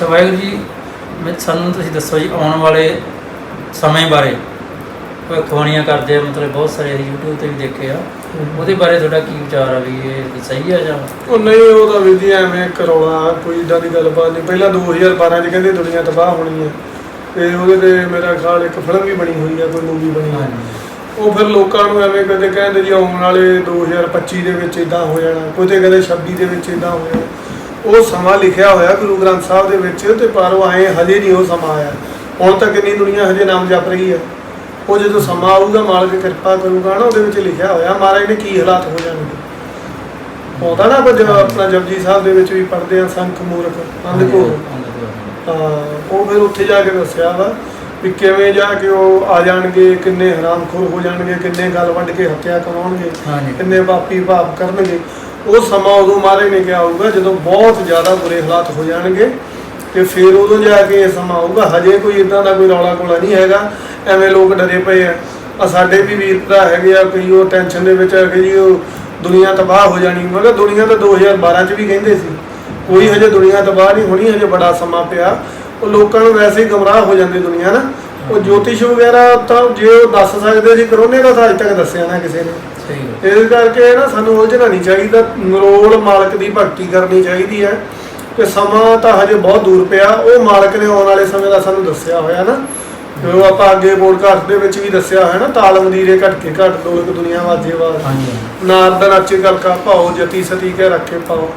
ਅੱਛਾ ਵਾਹਿਗੁਰੂ ਜੀ ਮੈਂ ਸਾਨੂੰ ਤੁਸੀਂ ਦੱਸੋ ਜੀ ਆਉਣ ਵਾਲੇ ਸਮੇਂ ਬਾਰੇ। ਭਵਿੱਖਬਾਣੀਆਂ ਕਰਦੇ ਆ ਮਤਲਬ ਬਹੁਤ ਸਾਰੇ YouTube ਤੇ ਵੀ ਦੇਖੇ ਆ। ਉਹਦੇ ਬਾਰੇ ਤੁਹਾਡਾ ਕੀ ਵਿਚਾਰ ਆ ਵੀ ਇਹ ਸਹੀ ਆ ਜਾਂ? ਉਹ ਨਹੀਂ ਉਹ ਤਾਂ ਵਿਧੀ ਐਵੇਂ ਕਰੋਨਾ ਕੋਈ ਇਦਾਂ ਦੀ ਗੱਲਬਾਤ ਨਹੀਂ। ਪਹਿਲਾਂ 2012 ਚ ਕਹਿੰਦੇ ਦੁਨੀਆ ਤਬਾਹ ਹੋਣੀ ਹੈ ਤੇ ਉਹਦੇ ਤੇ ਮੇਰਾ ਖਿਆਲ ਇੱਕ ਫਿਲਮ ਵੀ ਬਣੀ ਹੋਈ ਹੈ ਕੋਈ ਮੂਵੀ ਬਣੀ ਹੈ ਉਹ ਫਿਰ ਲੋਕਾਂ ਨੂੰ ਐਵੇਂ ਕਦੇ ਕਹਿੰਦੇ ਜੀ ਆਉਣ ਵਾਲੇ 2025 ਦੇ ਵਿੱਚ ਇਦਾਂ ਹੋ ਜਾਣਾ। ਕੋਈ ਤੇ ਕਹਿੰਦੇ 26 ਦੇ ਵਿੱਚ ਇਦਾਂ ਹੋ ਜਾਣਾ। ਉਹ ਸਮਾਂ ਲਿਖਿਆ ਹੋਇਆ ਗੁਰੂ ਗ੍ਰੰਥ ਸਾਹਿਬ ਦੇ ਵਿੱਚ ਤੇ ਪਰ ਉਹ ਐ ਹਜੇ ਨਹੀਂ ਉਹ ਸਮਾਂ ਆਇਆ। ਹੁਣ ਤੱਕ ਇੰਨੀ ਦੁਨੀਆ ਹਜੇ ਨਾਮ ਜਪ ਰਹੀ ਹੈ। ਉਹ ਜਦੋਂ ਸਮਾਂ ਆਊਗਾ ਮਾਲਕ ਕਿਰਪਾ ਕਰੂਗਾ ਨਾ ਉਹਦੇ ਵਿੱਚ ਲਿਖਿਆ ਹੋਇਆ ਮਹਾਰਾਜ ਨੇ ਕੀ ਹਾਲਾਤ ਹੋ ਜਾਣਗੇ। ਆਉਂਦਾ ਨਾ ਆਪਣਾ ਜਪਜੀ ਸਾਹਿਬ ਦੇ ਵਿੱਚ ਵੀ ਪੜ੍ਹਦੇ ਆ ਸੰਖ ਮੂਰਖ ਅੰਧਕੋਰ ਤਾਂ ਉਹ ਫਿਰ ਉੱਥੇ ਜਾ ਕੇ ਦੱਸਿਆ ਵਾ ਵੀ ਕਿਵੇਂ ਜਾ ਕੇ ਉਹ ਆ ਜਾਣਗੇ ਕਿੰਨੇ ਹਰਾਮਖੋਰ ਹੋ ਜਾਣਗੇ ਕਿੰਨੇ ਗੱਲ ਵੱਢ ਕੇ ਹੱਤਿਆ ਕਰਾਉਣਗੇ ਕਿੰਨੇ ਪਾਪੀ ਭਾਪ ਕਰਨਗੇ। ਉਹ ਸਮਾਂ ਉਦੋਂ ਮਹਾਰਾਜ ਨੇ ਕਿਹਾ ਆਊਗਾ ਜਦੋਂ ਬਹੁਤ ਜ਼ਿਆਦਾ ਬੁਰੇ ਹਾਲਾਤ ਹੋ ਜਾਣਗੇ ਤੇ ਫਿਰ ਉਦੋਂ ਜਾ ਕੇ ਇਹ ਸਮਾਂ ਆਊਗਾ। ਹਜੇ ਕੋਈ ਇਦਾਂ ਦਾ ਕੋਈ ਰੌਲਾ ਕੋਲਾ ਨਹੀਂ ਹੈਗਾ। ਐਵੇਂ ਲੋਕ ਡਰੇ ਪਏ ਆ। ਆ ਸਾਡੇ ਵੀ ਵੀਰ ਭਰਾ ਹੈਗੇ ਆ, ਕਈ ਉਹ ਟੈਨਸ਼ਨ ਦੇ ਵਿੱਚ ਆ ਕਿ ਜੀ ਉਹ ਦੁਨੀਆ ਤਬਾਹ ਹੋ ਜਾਣੀ। ਮੈਂ ਕਿਹਾ ਦੁਨੀਆ ਤਾਂ 2012 ਚ ਵੀ ਕਹਿੰਦੇ ਸੀ। ਕੋਈ ਹਜੇ ਦੁਨੀਆ ਤਬਾਹ ਨਹੀਂ ਹੋਣੀ, ਹਜੇ ਬੜਾ ਸਮਾਂ ਪਿਆ। ਉਹ ਲੋਕਾਂ ਨੂੰ ਵੈਸੇ ਹੀ ਗਮਰਾਹ ਹੋ ਜਾਂਦੀ ਦੁਨੀਆ ਨਾ। ਉਹ ਜੋਤਿਸ਼ ਵਗੈਰਾ ਤਾਂ ਜੇ ਉਹ ਦੱਸ ਸਕਦੇ ਸੀ ਕਰੋਨੇ ਦਾ ਤਾਂ ਅਜੇ ਤੱਕ ਦੱਸਿਆ ਨਾ ਕਿਸੇ ਨੇ। ਸਹੀ ਇਸ ਕਰਕੇ ਨਾ ਸਾਨੂੰ ਉਲਝਣਾ ਨਹੀਂ ਚਾਹੀਦਾ। ਨਰੋਲ ਮਾਲਕ ਦੀ ਭਗਤੀ ਕਰਨੀ ਚਾਹੀਦੀ ਹੈ। ਕਿ ਸਮਾਂ ਤਾਂ ਹਜੇ ਬਹੁਤ ਦੂਰ ਪਿਆ। ਉਹ ਮਾਲਕ ਨੇ ਆਉਣ ਵਾਲੇ ਸਮੇਂ ਦਾ ਸਾਨੂੰ ਦੱਸਿਆ ਹੋਇਆ ਨਾ। ਜੋ ਆਪਾਂ ਅੱਗੇ ਪੋਡਕਾਸਟ ਦੇ ਵਿੱਚ ਵੀ ਦੱਸਿਆ ਹੋਇਆ ਨਾ ਤਾਲ ਮੰਦੀਰੇ ਘਟ ਕੇ ਘਟ ਦੋਲਕ ਦੁਨੀਆ ਵਾਜੇ ਵਾਜ ਹਾਂਜੀ। ਨਾਰਦ ਨਾਚੇ ਕਰ ਕਾ ਭਾਉ ਜਤੀ ਸਤੀ ਕੇ ਰੱਖੇ ਪਾਓ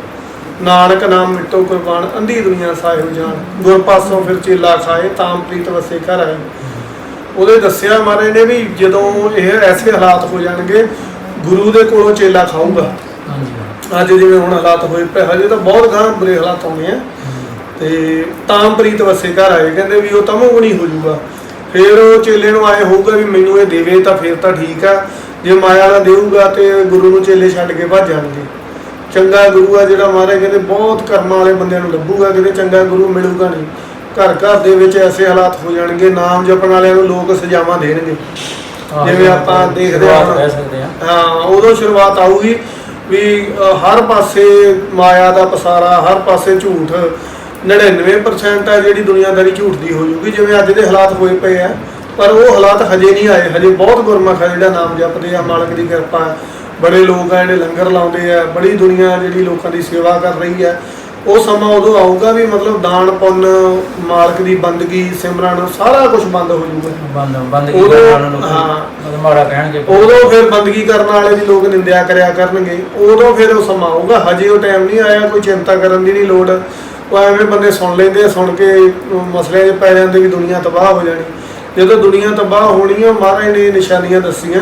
ਨਾਨਕ ਨਾਮ ਮਿਟੋ ਕੁਰਬਾਨ ਅੰਧੀ ਦੁਨੀਆ ਸਾਹਿਬ ਜਾਣ ਗੁਰ ਪਾਸੋਂ ਫਿਰ ਚੇਲਾ ਖਾਏ ਤਾਮ ਪ੍ਰੀਤ ਵਸੇ ਘਰ ਆਏ। ਉਹਦੇ ਦੱਸਿਆ ਮਹਾਰਾਜ ਨੇ ਵੀ ਜਦੋਂ ਇਹ ਐਸੇ ਹਾਲਾਤ ਹੋ ਜਾਣਗੇ ਗੁਰੂ ਦੇ ਕੋਲੋਂ ਚੇਲਾ ਖਾਊਗਾ। ਹਾਂਜੀ। ਅੱਜ ਜਿਵੇਂ ਹੁਣ ਹਾਲਾਤ ਹੋਏ ਪਏ ਹਜੇ ਤਾਂ ਬਹੁਤ ਗਾਂ ਬੁਰੇ ਹਾਲਾਤ ਆਉਣੇ ਆ। ਤੇ ਤਾਮ ਪ੍ਰੀਤ ਵਸੇ ਘਰ ਆਏ ਕਹਿੰਦੇ ਵੀ ਉਹ ਤਮੋ ਗੁਣੀ ਹੋ ਜਾਊਗਾ ਫਿਰ ਉਹ ਚੇਲੇ ਨੂੰ ਆਏ ਹੋਊਗਾ ਵੀ ਮੈਨੂੰ ਇਹ ਦੇਵੇ ਤਾਂ ਫਿਰ ਤਾਂ ਠੀਕ ਆ। ਜੇ ਮਾਇਆ ਨਾ ਦੇਊਗਾ ਤੇ ਗੁਰੂ ਨੂੰ ਚੇਲੇ ਛੱਡ ਕੇ ਭੱਜ ਜਾਣਗੇ। ਚੰਗਾ ਗੁਰੂ ਆ ਜਿਹੜਾ ਮਹਾਰਾਜ ਕਹਿੰਦੇ ਬਹੁਤ ਕਰਮਾਂ ਵਾਲੇ ਬੰਦਿਆਂ ਨੂੰ ਲੱਭੂਗਾ ਕਿਤੇ ਚੰਗਾ ਗੁਰੂ ਮਿਲੂਗਾ ਨਹੀਂ। ਘਰ ਘਰ ਦੇ ਵਿੱਚ ਐਸੇ ਹਾਲਾਤ ਹੋ ਜਾਣਗੇ ਨਾਮ ਜਪਣ ਵਾਲਿਆਂ ਨੂੰ ਲੋਕ ਸਜ਼ਾਵਾਂ ਦੇਣਗੇ। ਜਿਵੇਂ ਆਪਾਂ ਦੇਖਦੇ ਹਾਂ। ਸ਼ੁਰੂਆਤ ਕਹਿ ਸਕਦੇ ਆ ਹਾਂ ਉਦੋਂ ਸ਼ੁਰੂਆਤ ਆਊਗੀ ਵੀ ਅ, ਹਰ ਪਾਸੇ ਮਾਇਆ ਦਾ ਪਸਾਰਾ ਹਰ ਪਾਸੇ ਝੂਠ 99% ਹੈ ਜਿਹੜੀ ਦੁਨੀਆਦਾਰੀ ਝੂਠ ਦੀ ਹੋ ਜੂਗੀ ਜਿਵੇਂ ਅੱਜ ਦੇ ਹਾਲਾਤ ਹੋਏ ਪਏ ਆ। ਪਰ ਉਹ ਹਾਲਾਤ ਹਜੇ ਨਹੀਂ ਆਏ। ਹਜੇ ਬਹੁਤ ਗੁਰਮੁਖ ਆ ਜਿਹੜਾ ਨਾਮ ਜਪਦੇ ਆ ਮਾਲਕ ਦੀ ਕਿਰਪਾ ਹੈ। ਬੜੇ ਲੋਕ ਆ ਜਿਹੜੇ ਲੰਗਰ ਲਾਉਂਦੇ ਆ। ਬੜੀ ਦੁਨੀਆ ਜਿਹੜੀ ਲੋਕਾਂ ਦੀ ਸੇਵਾ ਕਰ ਰਹੀ ਹੈ ਉਹ ਸਮਾਂ ਉਦੋਂ ਆਊਗਾ ਵੀ ਮਤਲਬ ਦਾਨ ਪੁੰਨ ਮਾਲਕ ਦੀ ਬੰਦਗੀ ਸਿਮਰਨ ਸਾਰਾ ਕੁਝ ਬੰਦ ਹੋ ਜਾਊਗਾ। ਬੰਦ ਬੰਦ ਕੀ ਉਦੋਂ- ਕਰਨ ਹਾਂ। ਮਤਲਬ ਮਾੜਾ ਕਹਿਣਗੇ। ਉਦੋਂ ਫਿਰ ਬੰਦਗੀ ਕਰਨ ਵਾਲੇ ਦੀ ਲੋਕ ਨਿੰਦਿਆ ਕਰਿਆ ਕਰਨਗੇ। ਉਦੋਂ ਫਿਰ ਉਹ ਸਮਾਂ ਆਊਗਾ। ਹਜੇ ਉਹ ਟਾਈਮ ਨਹੀਂ ਆਇਆ ਕੋਈ ਚਿੰਤਾ ਕਰਨ ਦੀ ਨਹੀਂ ਲੋੜ। ਉਹ ਐਵੇਂ ਬੰਦੇ ਸੁਣ ਲੈਂਦੇ ਆ, ਸੁਣ ਕੇ ਉਹ ਮਸਲਿਆਂ 'ਚ ਪੈ ਜਾਂਦੇ ਵੀ ਦੁਨੀਆ ਤਬਾਹ ਹੋ ਜਾਣੀ। ਜਦੋਂ ਦੁਨੀਆ ਤਬਾਹ ਹੋਣੀ ਆ ਮਹਾਰਾਜ ਨੇ ਨਿਸ਼ਾਨੀਆਂ ਦੱਸੀਆਂ।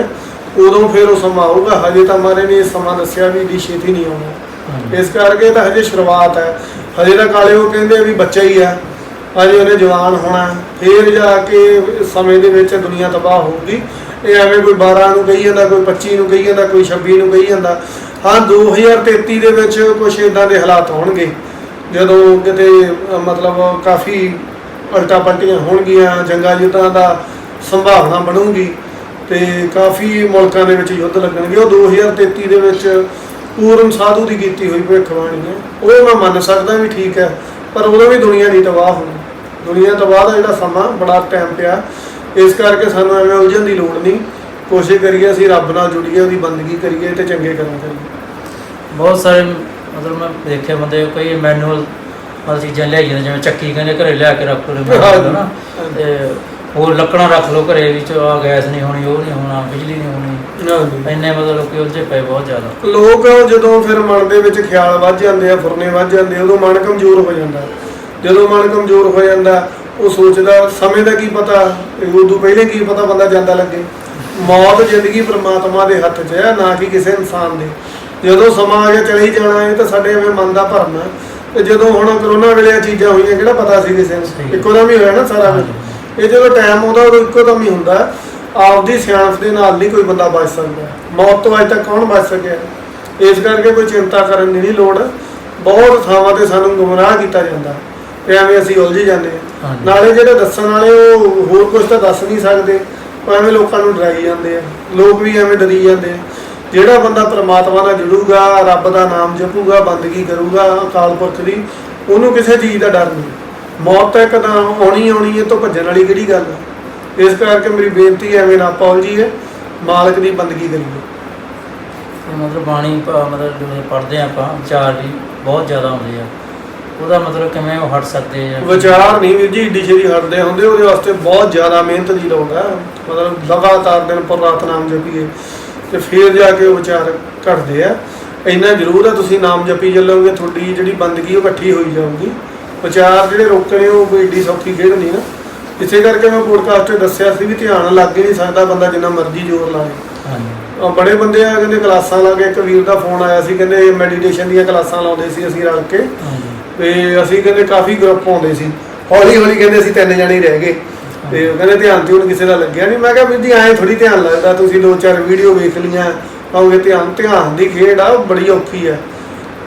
ਉਦੋਂ ਫਿਰ ਉਹ ਸਮਾਂ ਆਊਗਾ। ਹਜੇ ਤਾਂ ਮਹਾਰਾਜ ਨੇ ਇਹ ਸਮਾਂ ਦੱਸਿਆ ਵੀ ਦੀ ਛੇਤੀ ਨਹੀਂ ਆਉਣਾ। ਇਸ ਕਰਕੇ ਤਾਂ ਹਜੇ ਸ਼ੁਰੂਆਤ ਹੈ। ਹਜੇ ਤਾਂ ਕਾਲੇ ਉਹ ਕਹਿੰਦੇ ਆ ਵੀ ਬੱਚਾ ਹੀ ਆ ਹਜੇ ਉਹਨੇ ਜਵਾਨ ਹੋਣਾ ਹੈ। ਫੇਰ ਜਾ ਕੇ ਸਮੇਂ ਦੇ ਵਿੱਚ ਦੁਨੀਆ ਤਬਾਹ ਹੋਊਗੀ। ਇਹ ਐਵੇਂ ਕੋਈ 12 ਨੂੰ ਕਹੀ ਜਾਂਦਾ, ਕੋਈ 25 ਨੂੰ ਕਹੀ ਜਾਂਦਾ, ਕੋਈ 26 ਨੂੰ ਕਹੀ ਜਾਂਦਾ। ਹਾਂ 2033 ਦੇ ਵਿੱਚ ਕੁਝ ਇਦਾਂ ਦੇ ਹਾਲਾਤ ਹੋਣਗੇ। ਜਦੋਂ ਕਿਤੇ, ਮਤਲਬ ਕਾਫੀ ਉਲਟਾ ਪਲਟੀਆਂ ਹੋਣਗੀਆਂ, ਜੰਗਾਂ ਯੁੱਧਾਂ ਦਾ ਸੰਭਾਵਨਾ ਬਣੂਗੀ ਤੇ ਕਾਫੀ ਮੁਲਕਾਂ ਦੇ ਵਿੱਚ ਯੁੱਧ ਲੱਗਣਗੇ। ਉਹ 2033 ਦੇ ਵਿੱਚ ਪੂਰਨ ਸਾਧੂ ਦੀ ਕੀਤੀ ਹੋਈ ਭਵਿੱਖਬਾਣੀ ਹੈ। ਉਹ ਮੈਂ ਮੰਨ ਸਕਦਾ ਵੀ ਠੀਕ ਹੈ ਪਰ ਉਦੋਂ ਵੀ ਦੁਨੀਆ ਨਹੀਂ ਤਬਾਹ ਹੋਣੀ। ਦੁਨੀਆ ਤਬਾਹ ਦਾ ਜਿਹੜਾ ਸਮਾਂ ਬੜਾ ਟਾਈਮ ਪਿਆ। ਇਸ ਕਰਕੇ ਸਾਨੂੰ ਐਵੇਂ ਉਲਝਣ ਦੀ ਲੋੜ ਨਹੀਂ। ਕੋਸ਼ਿਸ਼ ਕਰੀਏ ਅਸੀਂ ਰੱਬ ਨਾਲ ਜੁੜੀਏ ਉਹਦੀ ਬੰਦਗੀ ਕਰੀਏ ਤੇ ਚੰਗੇ ਕਰਮ ਕਰੀਏ। ਬਹੁਤ ਸਾਰੇ ਮਤਲਬ ਮੈਂ ਦੇਖਿਆ ਬੰਦੇ ਕਈ ਮੈਨੂਅਲ ਮਤਲਬ ਚੀਜ਼ਾਂ ਲਿਆਈ ਜਾਂਦੇ ਜਿਵੇਂ ਚੱਕੀ ਕਹਿੰਦੇ ਘਰੇ ਲਿਆ ਕੇ ਰੱਖ ਲਓ। ਨਾ। ਤੇ ਹੋਰ ਲੱਕੜਾਂ ਰੱਖ ਲਓ ਘਰੇ ਵਿੱਚ ਆ ਗੈਸ ਨਹੀਂ ਹੋਣੀ ਉਹ ਨਹੀਂ ਹੋਣਾ ਬਿਜਲੀ ਨਹੀਂ ਹੋਣੀ। ਇੰਨੇ ਮਤਲਬ ਲੋਕੀ ਉਲਝੇ ਪਏ ਬਹੁਤ ਜ਼ਿਆਦਾ। ਲੋਕ ਜਦੋਂ ਫਿਰ ਮਨ ਦੇ ਵਿੱਚ ਖਿਆਲ ਵੱਜ ਜਾਂਦੇ ਆ ਫੁਰਨੇ ਵੱਜ ਜਾਂਦੇ ਆ, ਉਦੋਂ ਮਨ ਕਮਜ਼ੋਰ ਹੋ ਜਾਂਦਾ। ਜਦੋਂ ਮਨ ਕਮਜ਼ੋਰ ਹੋ ਜਾਂਦਾ ਉਹ ਸੋਚਦਾ ਸਮੇਂ ਦਾ ਕੀ ਪਤਾ ਇਹ ਉਦੋਂ ਪਹਿਲੇ ਕੀ ਪਤਾ ਬੰਦਾ ਜਾਂਦਾ ਲੱਗੇ। ਮੌਤ ਜ਼ਿੰਦਗੀ ਪ੍ਰਮਾਤਮਾ ਦੇ ਹੱਥ 'ਚ ਹੈ ਨਾ ਕਿ ਕਿਸੇ ਇਨਸਾਨ ਦੇ। ਜਦੋਂ ਸਮਾਂ ਆ ਗਿਆ ਚਲੇ ਹੀ ਜਾਣਾ ਇਹ ਤਾਂ ਸਾਡੇ ਐਵੇਂ ਮਨ ਦਾ ਭਰਮ ਹੈ। ਤੇ ਜਦੋਂ ਹੁਣ ਕਰੋਨਾ ਵੇਲੇ ਇਹ ਚੀਜ਼ਾਂ ਹੋਈਆਂ ਕਿਹੜਾ ਪਤਾ ਸੀ ਕਿਸੇ ਨੂੰ। ਇੱਕੋ ਦਮ ਹੀ ਹੋਇਆ ਨਾ ਸਾਰਾ ਕੁਝ? ਇਹ ਜਦੋਂ ਟਾਈਮ ਆਉਂਦਾ ਉਦੋਂ ਇੱਕੋ ਦਮ ਹੀ ਹੁੰਦਾ। ਆਪਦੀ ਸਿਆਣਪ ਦੇ ਨਾਲ ਨਹੀਂ ਕੋਈ ਬੰਦਾ ਬਚ ਸਕਦਾ। ਮੌਤ ਤੋਂ ਅੱਜ ਤੱਕ ਕੌਣ ਬਚ ਸਕਿਆ? ਇਸ ਕਰਕੇ ਕੋਈ ਚਿੰਤਾ ਕਰਨ ਦੀ ਨਹੀਂ ਲੋੜ। ਬਹੁਤ ਥਾਵਾਂ ਤੇ ਸਾਨੂੰ ਗੁੰਮਰਾਹ ਕੀਤਾ ਜਾਂਦਾ। ਤੇ ਐਵੇਂ ਅਸੀਂ ਉਲਝ ਜਾਂਦੇ ਹਾਂ। ਨਾਲੇ ਜਿਹੜੇ ਦੱਸਣ ਵਾਲੇ ਉਹ ਹੋਰ ਕੁਝ ਤਾਂ ਦੱਸ ਨਹੀਂ ਸਕਦੇ। ਉਹ ਐਵੇਂ ਲੋਕਾਂ ਨੂੰ ਡਰਾਈ ਜਾਂਦੇ ਆ। ਲੋਕ ਵੀ ਐਵੇਂ ਡਰੀ ਜਾਂਦੇ ਆ। ਜਿਹੜਾ ਬੰਦਾ ਪ੍ਰਮਾਤਮਾ ਨਾਲ ਜੁੜੂਗਾ ਰੱਬ ਦਾ ਨਾਮ ਜਪੂਗਾ ਬੰਦਗੀ ਕਰੂਗਾ ਅਕਾਲ ਪੁਰਖ ਦੀ ਉਹਨੂੰ ਕਿਸੇ ਚੀਜ਼ ਦਾ ਡਰ ਨਹੀਂ। ਮੌਤ ਤਾਂ ਕਦਾਂ ਆਉਣੀ ਆਉਣੀ ਹੈ ਤੋਂ ਭੱਜਣ ਵਾਲੀ ਕਿਹੜੀ ਗੱਲ ਹੈ ਇਸ ਕਰਕੇ ਮੇਰੀ ਬੇਨਤੀ ਹੈ ਐਵੇਂ ਨਾ ਪਾਉ ਜੀ ਮਾਲਕ ਦੀ ਬੰਦਗੀ ਕਰੀਏ। ਮਤਲਬ ਬਾਣੀ ਮਤਲਬ ਜਦੋਂ ਪੜ੍ਹਦੇ ਹਾਂ ਆਪਾਂ ਵਿਚਾਰ ਵੀ ਬਹੁਤ ਜ਼ਿਆਦਾ ਆਉਂਦੇ ਆ। ਉਹਦਾ ਮਤਲਬ ਕਿਵੇਂ ਉਹ ਹਟ ਸਕਦੇ ਆ? ਵਿਚਾਰ ਨਹੀਂ ਵੀਰ ਜੀ ਏਡੀ ਛੇਤੀ ਹਟਦੇ ਹੁੰਦੇ ਉਹਦੇ ਵਾਸਤੇ ਬਹੁਤ ਜ਼ਿਆਦਾ ਮਿਹਨਤ ਦੀ ਲੋੜ ਹੈ ਮਤਲਬ ਲਗਾਤਾਰ ਦਿਨ ਪਰ ਰਾਤ ਨਾਮ ਜਪੀਏ ਤੇ ਫਿਰ ਜਾ ਕੇ ਉਹ ਵਿਚਾਰ ਘਟਦੇ ਆ। ਇੰਨਾ ਜ਼ਰੂਰ ਹੈ ਤੁਸੀਂ ਨਾਮ ਜਪੀ ਚੱਲੋਗੇ ਤੁਹਾਡੀ ਜਿਹੜੀ ਬੰਦਗੀ ਉਹ ਇਕੱਠੀ ਹੋਈ ਜਾਊਗੀ। ਵਿਚਾਰ ਜਿਹੜੇ ਰੋਕਣੇ ਉਹ ਕੋਈ ਏਡੀ ਸੌਖੀ ਖੇਡ ਨਹੀਂ ਨਾ। ਇਸੇ ਕਰਕੇ ਮੈਂ ਪੋਡਕਾਸਟ 'ਤੇ ਦੱਸਿਆ ਸੀ ਵੀ ਧਿਆਨ ਲੱਗ ਹੀ ਨਹੀਂ ਸਕਦਾ ਬੰਦਾ ਜਿੰਨਾ ਮਰਜ਼ੀ ਜ਼ੋਰ ਲਾਵੇ ਬੜੇ ਬੰਦੇ ਆ ਕਹਿੰਦੇ ਕਲਾਸਾਂ ਲਾ ਕੇ ਇੱਕ ਵੀਰ ਦਾ ਫੋਨ ਆਇਆ ਸੀ ਕਹਿੰਦੇ ਮੈਡੀਟੇਸ਼ਨ ਦੀਆਂ ਕਲਾਸਾਂ ਲਾਉਂਦੇ ਸੀ ਅਸੀਂ ਰਲ ਕੇ। ਤੇ ਅਸੀਂ ਕਹਿੰਦੇ ਕਾਫੀ ਗਰੁੱਪ ਆਉਂਦੇ ਸੀ। ਹੌਲੀ ਹੌਲੀ ਕਹਿੰਦੇ ਅਸੀਂ ਤਿੰਨ ਜਣੇ ਹੀ ਰਹਿ ਗਏ। ਤੇ ਉਹ ਕਹਿੰਦੇ ਧਿਆਨ ਤੇ ਹੁਣ ਕਿਸੇ ਦਾ ਲੱਗਿਆ ਨਹੀਂ। ਮੈਂ ਕਿਹਾ ਵੀਰ ਜੀ ਐਂ ਥੋੜੀ ਧਿਆਨ ਲੱਗਦਾ ਤੁਸੀਂ ਦੋ ਚਾਰ ਵੀਡੀਓ ਵੇਖ ਲਈਆਂ। ਕਹੋਗੇ ਧਿਆਨ ਧਿਆਨ ਦੀ ਖੇਡ ਆ ਬੜੀ ਔਖੀ ਆ।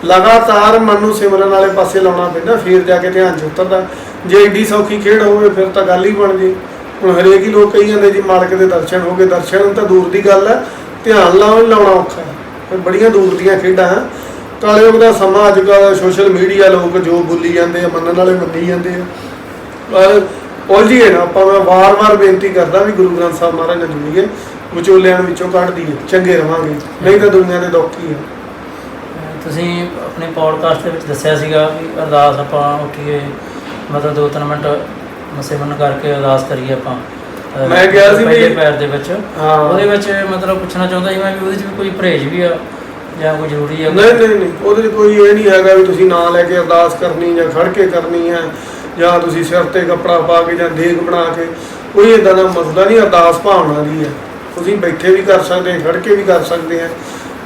ਲਗਾਤਾਰ ਮਨ ਨੂੰ ਸਿਮਰਨ ਵਾਲੇ ਪਾਸੇ ਲਾਉਣਾ ਪੈਂਦਾ, ਫਿਰ ਜਾ ਕੇ ਧਿਆਨ ਚ ਉਤਰਦਾ। ਜੇ ਏਡੀ ਸੌਖੀ ਖੇਡ ਹੋਵੇ, ਫਿਰ ਤਾਂ ਗੱਲ ਹੀ ਬਣ ਜੇ। ਹੁਣ ਹਰੇਕ ਹੀ ਲੋਕ ਕਹੀ ਜਾਂਦੇ, ਜੀ ਮਾਲਕ ਦੇ ਦਰਸ਼ਨ ਹੋ ਗਏ। ਦਰਸ਼ਨ ਤਾਂ ਦੂਰ ਦੀ ਗੱਲ ਹੈ, ਧਿਆਨ ਲਾਉਣ ਲਾਉਣਾ ਔਖਾ ਹੈ। ਇਹ ਬੜੀਆਂ ਦੂਰ ਦੀਆਂ ਖੇਡਾਂ ਹੈ ਕਾਲਯੁਗ ਦਾ ਸਮਾਂ ਅੱਜ ਕੱਲ੍ਹ ਸੋਸ਼ਲ ਮੀਡੀਆ ਲੋਕ ਜੋ ਬੋਲੀ ਜਾਂਦੇ ਆ, ਮੰਨਣ ਵਾਲੇ ਮੰਨੀ ਜਾਂਦੇ ਆ। ਪਰ ਉਲਝੀਏ ਨਾ, ਆਪਾਂ ਮੈਂ ਵਾਰ-ਵਾਰ ਬੇਨਤੀ ਕਰਦਾ ਵੀ ਗੁਰੂ ਗ੍ਰੰਥ ਸਾਹਿਬ ਮਹਾਰਾਜ ਨਾਲ ਜੁੜੀਏ ਵਿਚੋਲਿਆਂ ਵਿੱਚੋਂ ਕੱਢ ਦਈਏ, ਚੰਗੇ ਰਵਾਂਗੇ। ਨਹੀਂ ਤਾਂ ਦੁਨੀਆ ਦੇ ਦੁੱਖ ਹੀ ਆ। ਤੁਸੀਂ ਆਪਣੇ ਪੌਡਕਾਸਟ ਦੇ ਵਿੱਚ ਦੱਸਿਆ ਸੀਗਾ ਵੀ ਅਰਦਾਸ ਆਪਾਂ ਉੱਠੀਏ ਮਤਲਬ ਦੋ ਤਿੰਨ ਮਿੰਟ ਮਸੇਮਨ ਕਰਕੇ ਅਰਦਾਸ ਕਰੀਏ ਆਪਾਂ। ਮੈਂ ਕਿਹਾ ਸੀ ਵੀ- ਪੈਰ ਦੇ ਵਿੱਚ। ਹਾਂ। ਉਹਦੇ ਵਿੱਚ ਮਤਲਬ ਪੁੱਛਣਾ ਚਾਹੁੰਦਾ ਸੀ ਮੈਂ ਵੀ ਉਹਦੇ 'ਚ ਵੀ ਕੋਈ ਪਰਹੇਜ ਵੀ ਆ ਜਾਂ ਕੋਈ ਜ਼ਰੂਰੀ ਆ? ਨਹੀਂ ਨਹੀਂ ਨਹੀਂ। ਉਹਦੇ 'ਚ ਕੋਈ ਇਹ ਨਹੀਂ ਹੈਗਾ ਵੀ ਤੁਸੀਂ ਨਾਂ ਲੈ ਕੇ ਅਰਦਾਸ ਕਰਨੀ ਜਾਂ ਖੜ ਕੇ ਕਰਨੀ ਹੈ ਜਾਂ ਤੁਸੀਂ ਸਿਰ ਤੇ ਕੱਪੜਾ ਪਾ ਕੇ ਜਾਂ ਦੇਗ ਬਣਾ ਕੇ। ਕੋਈ ਇਦਾਂ ਦਾ ਮਸਲਾ ਨਹੀਂ ਅਰਦਾਸ ਭਾਵਨਾ ਦੀ ਹੈ। ਤੁਸੀਂ ਬੈਠੇ ਵੀ ਕਰ ਸਕਦੇ ਹੋ ਖੜ ਕੇ ਵੀ ਕਰ ਸਕਦੇ ਆ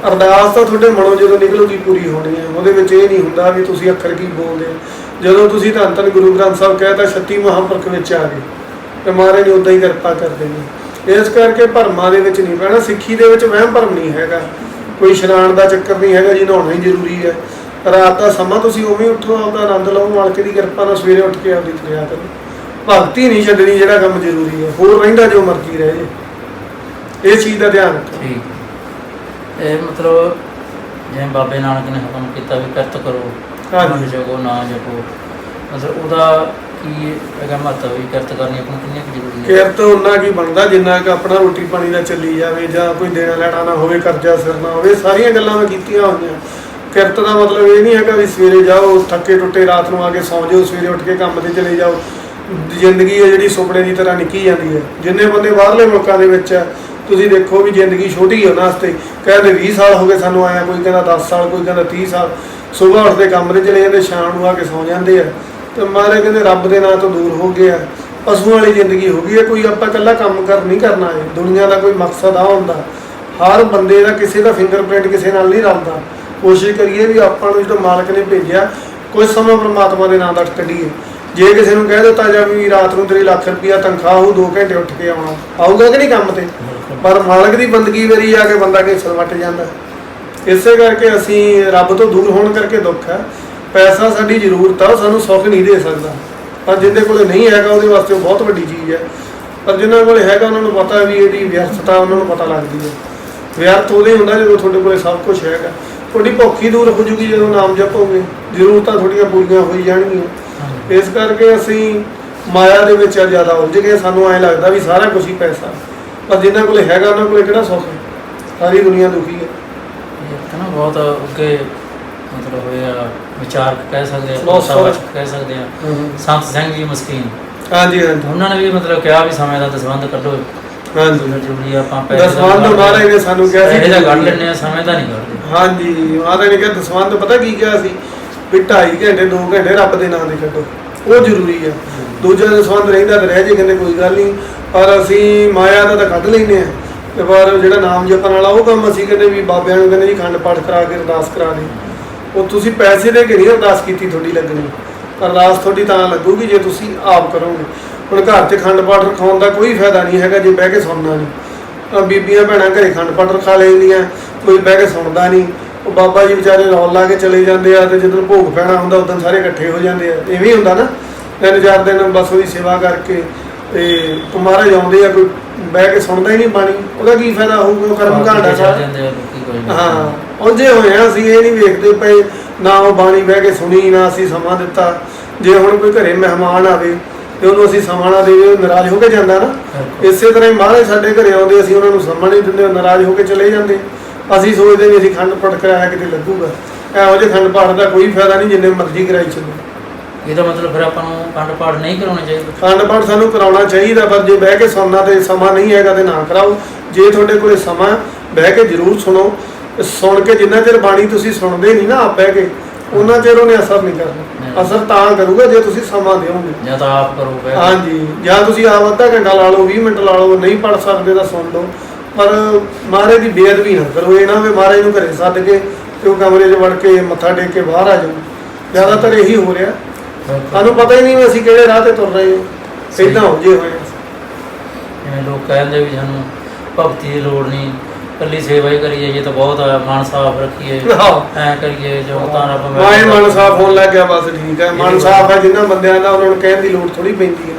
ਅਰਦਾਸ ਤਾਂ ਤੁਹਾਡੇ ਮਨੋਂ ਜਦੋਂ ਨਿਕਲੂਗੀ ਪੂਰੀ ਹੋਣੀ ਹੈ। ਉਹਦੇ ਵਿੱਚ ਇਹ ਨਹੀਂ ਹੁੰਦਾ ਵੀ ਤੁਸੀਂ ਅੱਖਰ ਕੀ ਬੋਲਦੇ ਜਦੋਂ ਤੁਸੀਂ ਧੰਨ ਧੰਨ ਗੁਰੂ ਗ੍ਰੰਥ ਸਾਹਿਬ ਕਹਿਤਾ 36 ਮਹਾਂਪੁਰਖ ਵਿੱਚ ਆ ਗਏ ਤੇ ਮਹਾਰਾਜ ਨੇ ਉਦਾਂ ਹੀ ਕਿਰਪਾ ਕਰ ਦੇਣੀ। ਇਸ ਕਰਕੇ ਭਰਮਾਂ ਦੇ ਵਿੱਚ ਨਹੀਂ ਪੈਣਾ। ਸਿੱਖੀ ਦੇ ਵਿੱਚ ਵਹਿਮ ਭਰਮ ਨਹੀਂ ਹੈਗਾ। ਕੋਈ ਇਸ਼ਨਾਨ ਦਾ ਚੱਕਰ ਨਹੀਂ ਹੈਗਾ, ਜੀ ਨਹਾਉਣਾ ਹੀ ਜ਼ਰੂਰੀ ਹੈ। ਰਾਤ ਦਾ ਸਮਾਂ ਤੁਸੀਂ ਉਵੇਂ ਉੱਠੋ, ਆਪਦਾ ਆਨੰਦ ਲਓ, ਮਾਲਕ ਦੀ ਕਿਰਪਾ ਨਾਲ ਸਵੇਰੇ ਉੱਠ ਕੇ ਆਪਦੀ ਤੁਰਿਆ ਕਰੋ ਭਗਤੀ ਨਹੀਂ ਛੱਡਣੀ ਜਿਹੜਾ ਕੰਮ ਜ਼ਰੂਰੀ ਹੈ। ਹੋਰ ਰਹਿੰਦਾ ਜੋ ਮਰਜ਼ੀ ਰਹੇ। ਜੇ ਇਹ ਚੀਜ਼ ਦਾ ਧਿਆਨ ਰੱਖੋ। ਠੀਕ। ਇਹ ਮਤਲਬ ਜਿਵੇਂ ਬਾਬੇ ਨਾਨਕ ਨੇ ਹੁਕਮ ਕੀਤਾ ਵੀ ਕਰਤ ਕਰੋ। ਨਾਮ ਜਪੋ ਨਾ ਜਪੋ ਮਤਲਬ ਉਹਦਾ ਕੀ ਹੈਗਾ ਮਹੱਤਵ ਵੀ ਕਰਤ ਕਰਨੀ ਆਪਾਂ ਨੂੰ ਕਿੰਨੀ ਕੁ ਜ਼ਰੂਰੀ ਹੈ? ਕਿਰਤ ਉਹਨਾਂ ਕੀ ਬਣਦਾ ਜਿੰਨਾ ਕਿ ਆਪਣਾ ਰੋਟੀ ਪਾਣੀ ਦਾ ਚੱਲੀ ਜਾਵੇ ਜਾਂ ਕੋਈ ਦੇਣਾ ਲੈਣਾ ਨਾ ਹੋਵੇ ਕਰਜ਼ਾ ਸਿਰ ਨਾ ਹੋਵੇ ਸਾਰੀਆਂ ਗੱਲਾਂ ਮੈਂ ਕੀਤੀਆਂ ਹੋਈਆਂ। ਕਿਰਤ ਦਾ ਮਤਲਬ ਇਹ ਨਹੀਂ ਹੈਗਾ ਵੀ ਸਵੇਰੇ ਜਾਓ ਥੱਕੇ ਟੁੱਟੇ ਰਾਤ ਨੂੰ ਆ ਕੇ ਸੌਂ ਜਾਓ ਸਵੇਰੇ ਉੱਠ ਕੇ ਕੰਮ ਤੇ ਚਲੇ ਜਾਓ। ਜ਼ਿੰਦਗੀ ਹੈ ਜਿਹੜੀ ਸੁਪਨੇ ਦੀ ਤਰ੍ਹਾਂ ਨਿੱਕੀ ਜਾਂਦੀ ਹੈ। ਜਿੰਨੇ ਬੰਦੇ ਬਾਹਰਲੇ ਮੁਲਕਾਂ ਦੇ ਵਿੱਚ ਹੈ ਤੁਸੀਂ ਦੇਖੋ ਵੀ ਜ਼ਿੰਦਗੀ ਛੋਟੀ ਹੈ ਉਹਨਾਂ ਵਾਸਤੇ। ਕਹਿੰਦੇ 20 ਸਾਲ ਹੋ ਗਏ ਸਾਨੂੰ ਆਇਆ, ਕੋਈ ਕਹਿੰਦਾ 10 ਸਾਲ, ਕੋਈ ਕਹਿੰਦਾ 30 ਸਾਲ। ਸਵੇਰ ਉੱਠਦੇ ਕੰਮ ਤੇ ਚਲੇ ਜਾਂਦੇ, ਸ਼ਾਮ ਨੂੰ ਆ ਕੇ ਸੌਂ ਜਾਂਦੇ ਆ। ਤੇ ਮਾਰੇ ਕਹਿੰਦੇ ਰੱਬ ਦੇ ਨਾਂ ਤੋਂ ਦੂਰ ਹੋ ਗਏ ਆ। ਪਸ਼ੂਆਂ ਵਾਲੀ ਜ਼ਿੰਦਗੀ ਹੋ ਗਈ ਹੈ ਕੋਈ ਆਪਾਂ ਇਕੱਲਾ ਕੰਮ ਕਰ ਨਹੀਂ ਕਰਨਾ ਹੈ ਦੁਨੀਆ ਦਾ ਕੋਈ ਮਕਸਦ ਆ ਹੁੰਦਾ। ਹਰ ਬੰਦੇ ਦਾ ਕਿਸੇ ਦਾ ਫਿੰਗਰਪ੍ਰਿੰਟ ਕਿਸੇ ਨਾਲ ਨਹੀਂ ਰਲਦਾ। ਕੋਸ਼ਿਸ਼ ਕਰੀਏ ਵੀ ਆਪਾਂ ਨੂੰ ਜਦੋਂ ਮਾਲਕ ਨੇ ਭੇਜਿਆ, ਕੁਝ ਸਮਾਂ ਪਰਮਾਤਮਾ ਦੇ ਨਾਂ ਦਾ ਕੱਢੀਏ। ਜੇ ਕਿਸੇ ਨੂੰ ਕਹਿ ਦਿੱਤਾ ਜਾ ਵੀ ਰਾਤ ਨੂੰ ਤੇਰੀ ਲੱਖ ਰੁਪਇਆ ਤਨਖਾਹ ਹੋਊ 2 ਘੰਟੇ ਉੱਠ ਕੇ ਆਉਣਾ ਆਊਗਾ ਕਿ ਨਹੀਂ ਕੰਮ ਤੇ? ਪਰ ਮਾਲਕ ਦੀ ਬੰਦਗੀ ਵੇਰੀ ਆ ਕੇ ਬੰਦਾ ਘੇਸਲ ਵੱਟ ਜਾਂਦਾ। ਇਸੇ ਕਰਕੇ ਅਸੀਂ ਰੱਬ ਤੋਂ ਦੂਰ ਹੋਣ ਕਰਕੇ ਦੁੱਖ ਹੈ। ਪੈਸਾ ਸਾਡੀ ਜ਼ਰੂਰਤ ਆ ਉਹ ਸਾਨੂੰ ਸੁੱਖ ਨਹੀਂ ਦੇ ਸਕਦਾ। ਪਰ ਜਿੰਦੇ ਕੋਲੇ ਨਹੀਂ ਹੈਗਾ ਉਹਦੇ ਵਾਸਤੇ ਉਹ ਬਹੁਤ ਵੱਡੀ ਚੀਜ਼ ਹੈ। ਪਰ ਜਿਨ੍ਹਾਂ ਕੋਲੇ ਹੈਗਾ ਉਹਨਾਂ ਨੂੰ ਪਤਾ ਵੀ ਇਹਦੀ ਵਿਅਰਥਤਾ ਉਹਨਾਂ ਨੂੰ ਪਤਾ ਲੱਗਦੀ ਹੈ। ਵਿਅਰਥ ਉਹਦੇ ਹੁੰਦਾ ਜਦੋਂ ਤੁਹਾਡੇ ਕੋਲੇ ਸਭ ਕੁਝ ਹੈਗਾ। ਤੁਹਾਡੀ ਭੁੱਖ ਹੀ ਦੂਰ ਹੋ ਜੂਗੀ ਜਦੋਂ ਨਾਮ ਜਪੋਗੇ। ਜ਼ਰੂਰਤਾਂ ਤੁਹਾਡੀਆਂ ਪੂਰੀਆਂ ਹੋਈ ਜਾਣਗੀਆਂ। ਇਸ ਕਰਕੇ ਅਸੀਂ ਮਾਇਆ ਦੇ ਵਿੱਚ ਜ਼ਿਆਦਾ ਉਲਝ ਗਏ। ਸਾਨੂੰ ਐਂ ਲੱਗਦਾ ਵੀ ਸਾਰਾ ਕੁਝ ਹੀ ਪੈਸਾ। ਪਰ ਜਿਨ੍ਹਾਂ ਕੋਲੇ ਹੈਗਾ ਉਹਨਾਂ ਕੋਲੇ ਕਿਹੜਾ ਸੁੱਖ? ਹੈ ਸਾਰੀ ਦੁਨੀਆ ਦੁਖੀ ਹੈ। ਨਾ ਬਹੁਤ ਅੱਗੇ ਮਤਲਬ ਹੋਇਆ ਵਿਚਾਰ ਕਹਿ ਸਕਦੇ ਆ ਬਹੁਤ ਸਾਰਾ। ਕਹਿ ਸਕਦੇ ਆ। ਸੰਤ ਸਿੰਘ ਜੀ ਮਸਕੀਨ। ਹਾਂਜੀ ਹਾਂਜੀ। ਉਹਨਾਂ ਨੇ ਵੀ ਮਤਲਬ ਕਿਹਾ ਵੀ ਸਮੇਂ ਦਾ ਦਸਵੰਧ ਕੱਢੋ। ਹਾਂਜੀ। ਬਹੁਤ ਜ਼ਰੂਰੀ ਆ ਆਪਾਂ ਪੈਸੇ ਦਾ ਦਸਵੰਧ ਕੱਢ ਮਹਾਰਾਜ ਨੇ ਸਾਨੂੰ ਕਿਹਾ ਸੀ ਪੈਸੇ ਦਾ ਕੱਢ ਲੈਣੇ ਆ ਸਮੇਂ ਦਾ ਨਹੀਂ ਕੱਢਦੇ। ਹਾਂਜੀ। ਮਹਾਰਾਜ ਨੇ ਕਿਹਾ ਦਸਵੰਧ ਪਤਾ ਕੀ ਕਿਹਾ ਸੀ? ਵੀ 2.5 ਘੰਟੇ 2 ਘੰਟੇ ਰੱਬ ਦੇ ਨਾਮ ਦੇ ਕੱਢੋ ਉਹ ਜ਼ਰੂਰੀ ਹੈ ਦੂਜਾ ਸੰਬੰਧ ਰਹਿੰਦਾ ਤਾਂ ਰਹਿ ਜੇ ਕਹਿੰਦੇ ਕੋਈ ਗੱਲ ਨਹੀਂ। ਪਰ ਅਸੀਂ ਮਾਇਆ ਦਾ ਤਾਂ ਕੱਢ ਲੈਨੇ ਆ। ਤੇ ਪਰ ਜਿਹੜਾ ਨਾਮ ਜਪਣ ਵਾਲਾ ਉਹ ਕੰਮ ਅਸੀਂ ਕਹਿੰਦੇ ਵੀ ਬਾਬਿਆਂ ਨੂੰ ਕਹਿੰਦੇ ਜੀ ਖੰਡ ਪਾਠ ਕਰਾ ਕੇ ਅਰਦਾਸ ਕਰਾ ਦੇ। ਉਹ ਤੁਸੀਂ ਪੈਸੇ ਦੇ ਕੇ ਨਹੀਂ ਅਰਦਾਸ ਕੀਤੀ ਤੁਹਾਡੀ ਲੱਗਣੀ। ਅਰਦਾਸ ਤੁਹਾਡੀ ਤਾਂ ਲੱਗੂਗੀ ਜੇ ਤੁਸੀਂ ਆਪ ਕਰੋਗੇ। ਹੁਣ ਘਰ 'ਚ ਖੰਡ ਪਾਠ ਰਖਾਉਣ ਦਾ ਕੋਈ ਫਾਇਦਾ ਨਹੀਂ ਹੈਗਾ ਜੇ ਬਹਿ ਕੇ ਸੁਣਨਾ ਨਹੀਂ। ਤਾਂ ਬੀਬੀਆਂ ਭੈਣਾਂ ਘਰੇ ਖੰਡ ਪਾਠ ਰਖਾ ਲੈਂਦੀਆਂ। ਕੋਈ ਬਹਿ ਕੇ ਸੁਣਦਾ ਨਹੀਂ। ਉਹ ਬਾਬਾ ਜੀ ਵਿਚਾਰੇ ਰੌਲ ਲਾ ਕੇ ਚਲੇ ਜਾਂਦੇ ਆ ਤੇ ਜਦੋਂ ਭੋਗ ਪੈਣਾ ਹੁੰਦਾ ਉਦੋਂ ਸਾਰੇ ਇਕੱਠੇ ਹੋ ਜਾਂਦੇ ਆ। ਹੀ ਹੁੰਦਾ ਨਾ। ਤਿੰਨ ਚਾਰ ਦਿਨ ਬਸ ਉਹਦੀ ਸੇਵਾ ਕਰਕੇ ਤੇ ਮਹਾਰਾਜ ਆਉਂਦੇ ਆ ਕੋਈ ਬਹਿ ਕੇ ਸੁਣਦਾ ਹੀ ਨਹੀਂ ਬਾਣੀ। ਉਹਦਾ ਕੀ ਫਾਇਦਾ ਹੋਊਗਾ ਕਰਮ ਘਾਟਾ। ਹਾਂ ਉਲਝੇ ਹੋਏ ਆ ਅਸੀਂ ਇਹ ਨਹੀਂ ਵੇਖਦੇ ਪਏ ਨਾ ਉਹ ਬਾਣੀ ਬਹਿ ਕੇ ਸੁਣੀ ਨਾ ਅਸੀਂ ਸਮਾਂ ਦਿੱਤਾ। ਜੇ ਹੁਣ ਕੋਈ ਘਰੇ ਮਹਿਮਾਨ ਆਵੇ ਤੇ ਉਹਨੂੰ ਅਸੀਂ ਸਮਾਂ ਨਾ ਦੇਵੇ ਉਹ ਨਾਰਾਜ਼ ਹੋ ਕੇ ਜਾਂਦਾ ਨਾ। ਇਸੇ ਤਰ੍ਹਾਂ ਹੀ ਮਹਾਰਾਜ ਸਾਡੇ ਘਰੇ ਆਉਂਦੇ ਅਸੀਂ ਉਹਨਾਂ ਨੂੰ ਸਮਾਂ ਨਹੀਂ ਦਿੰਦੇ ਉਹ ਨਾਰਾਜ਼ ਹੋ ਕੇ ਚਲੇ ਜਾਂਦੇ। ਅਸੀਂ ਸੋਚਦੇ ਵੀ ਅਸੀਂ ਖੰਡ ਪਾਠ ਕਰਾਇਆ ਕਿਤੇ ਲੱਗੂਗਾ। ਇਹੋ ਜਿਹੇ ਖੰਡ ਪਾਠ ਦਾ ਕੋਈ ਫਾਇਦਾ ਨਹੀਂ ਜਿੰਨੇ ਮਰਜ਼ੀ ਕਰਾਈ ਚੱਲੋ। ਇਹਦਾ ਮਤਲਬ ਫਿਰ ਆਪਾਂ ਨੂੰ ਕੰਡ ਪਾਠ ਨਹੀਂ ਕਰਾਉਣਾ ਚਾਹੀਦਾ। ਖੰਡ ਪਾਠ ਸਾਨੂੰ ਕਰਾਉਣਾ ਚਾਹੀਦਾ ਪਰ ਜੇ ਬਹਿ ਕੇ ਸੁਣਨਾ ਤੇ ਸਮਾਂ ਨਹੀਂ ਹੈਗਾ ਤੇ ਨਾ ਕਰਾਓ। ਜੇ ਤੁਹਾਡੇ ਕੋਲੇ ਸਮਾਂ ਬਹਿ ਕੇ ਜ਼ਰੂਰ ਸੁਣੋ। ਸੁਣ ਕੇ ਜਿੰਨਾ ਚਿਰ ਬਾਣੀ ਤੁਸੀਂ ਸੁਣਦੇ ਨਹੀਂ ਨਾ ਆਪ ਬਹਿ ਕੇ ਉਹਨਾਂ ਚਿਰ ਉਹਨੇ ਅਸਰ ਨਹੀਂ ਕਰਨਾ। ਅਸਰ ਤਾਂ ਕਰੂਗਾ ਜੇ ਤੁਸੀਂ ਸਮਾਂ ਦਿਓਗੇ। ਜਾਂ ਤਾਂ ਆਪ ਕਰੋ ਬਹਿ ਕੇ। ਹਾਂਜੀ। ਜਾਂ ਤੁਸੀਂ ਆਪ ਅੱਧਾ ਘੰਟਾ ਲਾ ਲਓ 20 ਮਿੰਟ ਲਾ ਲਓ ਨਹੀਂ ਪੜ ਸਕਦੇ ਤਾਂ ਸੁਣ ਲਓ। ਪਰ ਮਹਾਰਾਜ ਦੀ ਬੇਅਦਬੀ ਨਾ ਕਰੋ ਇਹ ਨਾ ਵੀ ਮਹਾਰਾਜ ਨੂੰ ਘਰੇ ਸੱਦ ਕੇ ਤੇ ਉਹ ਕਮਰੇ 'ਚ ਵੜ ਕੇ ਮੱਥਾ ਟੇਕ ਕੇ ਬਾਹਰ ਆ ਜਾਓ। ਜ਼ਿਆਦਾਤਰ ਇਹੀ ਹੋ ਰਿਹਾ। ਸਾਨੂੰ ਪਤਾ ਹੀ ਨਹੀਂ ਵੀ ਅਸੀਂ ਕਿਹੜੇ ਰਾਹ ਤੇ ਤੁਰ ਰਹੇ ਹਾਂ। ਇਦਾਂ ਹੋ ਜੇ ਹੋਏ ਜਿਵੇਂ ਲੋਕ ਕਹਿੰਦੇ ਵੀ ਸਾਨੂੰ ਭਗਤੀ ਦੀ ਲੋੜ ਨਹੀਂ ਕੱਲੀ ਸੇਵਾ ਹੀ ਕਰੀ ਜਾਈਏ ਤਾਂ ਬਹੁਤ ਆ ਮਨ ਸਾਫ਼ ਰੱਖੀਏ। ਐ ਕਰੀਏ ਜੋ ਤਾਂ ਰੱਬ ਮਾਏ ਮਨ ਸਾਫ਼ ਹੋਣ ਲੱਗ ਗਿਆ ਬਸ ਠੀਕ ਹੈ ਮਨ ਸਾਫ਼ ਹੈ ਜਿੰਨਾ ਬੰਦਿਆਂ ਦਾ ਉਹਨਾਂ ਨੂੰ ਕਹਿਣ ਦੀ ਲੋੜ ਥੋੜੀ ਪੈਂਦੀ ਹੈ